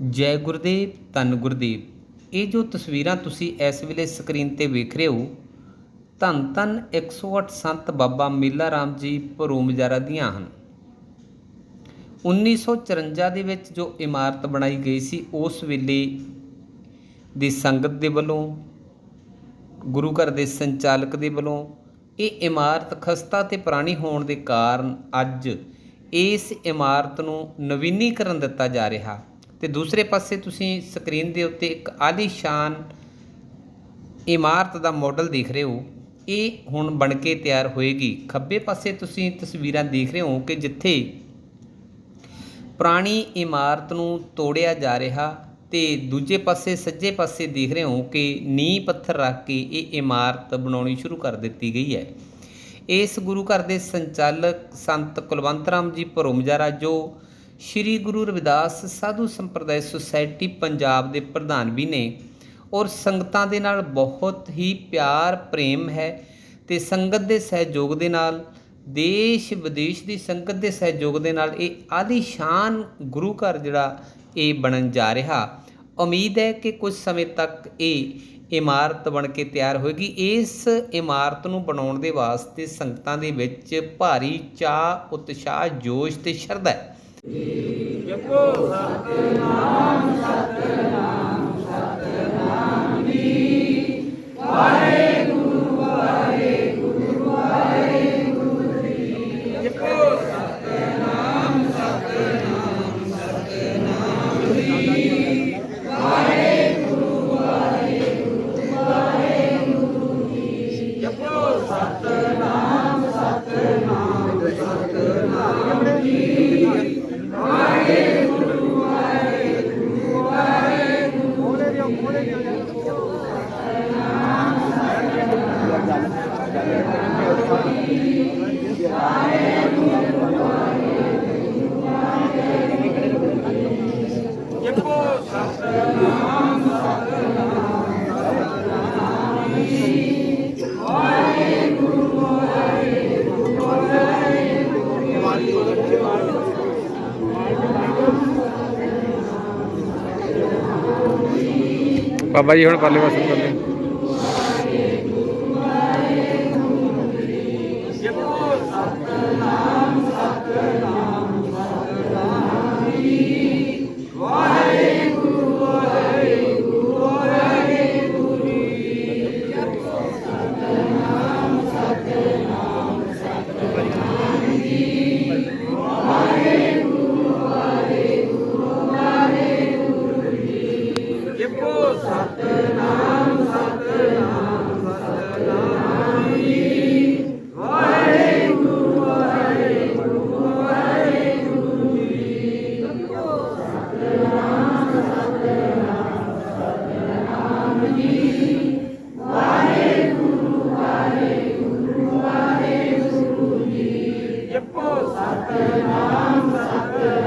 ਜੈ ਗੁਰਦੇਵ, ਧੰਨ ਗੁਰਦੇਵ ਇਹ ਜੋ ਤਸਵੀਰਾਂ ਤੁਸੀਂ ਇਸ ਵੇਲੇ ਸਕਰੀਨ ਤੇ ਵੇਖ ਰਹੇ ਹੋ, ਧੰਨ ਧੰਨ 108 ਸੰਤ ਬਾਬਾ ਮੇਲਾ ਰਾਮ ਜੀ ਭਰੋ ਮਜਾਰਾ ਦੀਆਂ ਹਨ। 1954 ਦੇ ਵਿੱਚ ਜੋ ਇਮਾਰਤ ਬਣਾਈ ਗਈ ਸੀ, ਉਸ ਵੇਲੇ ਦੀ ਸੰਗਤ ਦੇ ਵੱਲੋਂ, ਗੁਰੂ ਘਰ ਦੇ ਸੰਚਾਲਕ ਦੇ ਵੱਲੋਂ, ਇਹ ਇਮਾਰਤ ਖਸਤਾ ਤੇ ਪੁਰਾਣੀ ਹੋਣ ਦੇ ਕਾਰਨ ਅੱਜ ਇਸ ਇਮਾਰਤ ਨੂੰ ਨਵੀਨੀਕਰਨ ਦਿੱਤਾ ਜਾ ਰਿਹਾ। ਤੇ ਦੂਸਰੇ ਪਾਸੇ ਤੁਸੀਂ ਸਕਰੀਨ ਦੇ ਉੱਤੇ ਇੱਕ ਆਲੀਸ਼ਾਨ ਇਮਾਰਤ ਦਾ ਮਾਡਲ ਦੇਖ ਰਹੇ ਹੋ। ਇਹ ਹੁਣ ਬਣ ਕੇ ਤਿਆਰ ਹੋਏਗੀ। ਖੱਬੇ ਪਾਸੇ ਤੁਸੀਂ ਤਸਵੀਰਾਂ ਦੇਖ ਰਹੇ ਹੋ ਕਿ ਜਿੱਥੇ ਪੁਰਾਣੀ ਇਮਾਰਤ ਨੂੰ ਤੋੜਿਆ ਜਾ ਰਿਹਾ ਤੇ ਦੂਜੇ ਪਾਸੇ, ਸੱਜੇ ਪਾਸੇ ਦੇਖ ਰਹੇ ਹੋ ਕਿ ਨੀਂਹ ਪੱਥਰ ਰੱਖ ਕੇ ਇਹ ਇਮਾਰਤ ਬਣਾਉਣੀ ਸ਼ੁਰੂ ਕਰ ਦਿੱਤੀ ਗਈ ਹੈ। ਇਸ ਗੁਰੂ ਘਰ ਦੇ ਸੰਚਾਲਕ ਸੰਤ ਕੁਲਵੰਤ ਰਾਮ ਜੀ ਭਰੋਮਜਾਰਾ ਜੋ ਸ੍ਰੀ ਗੁਰੂ ਰਵਿਦਾਸ ਸਾਧੂ ਸੰਪਰਦਾਇ ਸੁਸਾਇਟੀ ਪੰਜਾਬ ਦੇ ਪ੍ਰਧਾਨ ਵੀ ਨੇ ਔਰ ਸੰਗਤਾਂ ਦੇ ਨਾਲ ਬਹੁਤ ਹੀ ਪਿਆਰ, ਪ੍ਰੇਮ ਹੈ ਤੇ ਸੰਗਤ ਦੇ ਸਹਿਯੋਗ ਦੇ ਨਾਲ, ਦੇਸ਼ ਵਿਦੇਸ਼ ਦੀ ਸੰਗਤ ਦੇ ਸਹਿਯੋਗ ਦੇ ਨਾਲ ਇਹ ਆਲੀਸ਼ਾਨ ਗੁਰੂ ਘਰ ਜਿਹੜਾ ਇਹ ਬਣਨ ਜਾ ਰਿਹਾ। ਉਮੀਦ ਹੈ ਕਿ ਕੁਝ ਸਮੇਂ ਤੱਕ ਇਹ ਇਮਾਰਤ ਬਣ ਕੇ ਤਿਆਰ ਹੋਏਗੀ। ਇਸ ਇਮਾਰਤ ਨੂੰ ਬਣਾਉਣ ਦੇ ਵਾਸਤੇ ਸੰਗਤਾਂ ਦੇ ਵਿੱਚ ਭਾਰੀ ਚਾਹ ਉਤਸ਼ਾਹ, ਜੋਸ਼ ਤੇ ਸ਼ਰਧਾ ਹੈ। ਜਪੋ ਸਤਨਾਮ ਸਤਨਾਮ ਸਤਨਾਮ ਜੀ। ਵਾਹਿਗੁਰੂ ਬਾਬਾ ਜੀ ਹੁਣ ਪਰਲੇ ਪਾਸੇ ਨੂੰ ਕਰਦੇ Müslüman sattı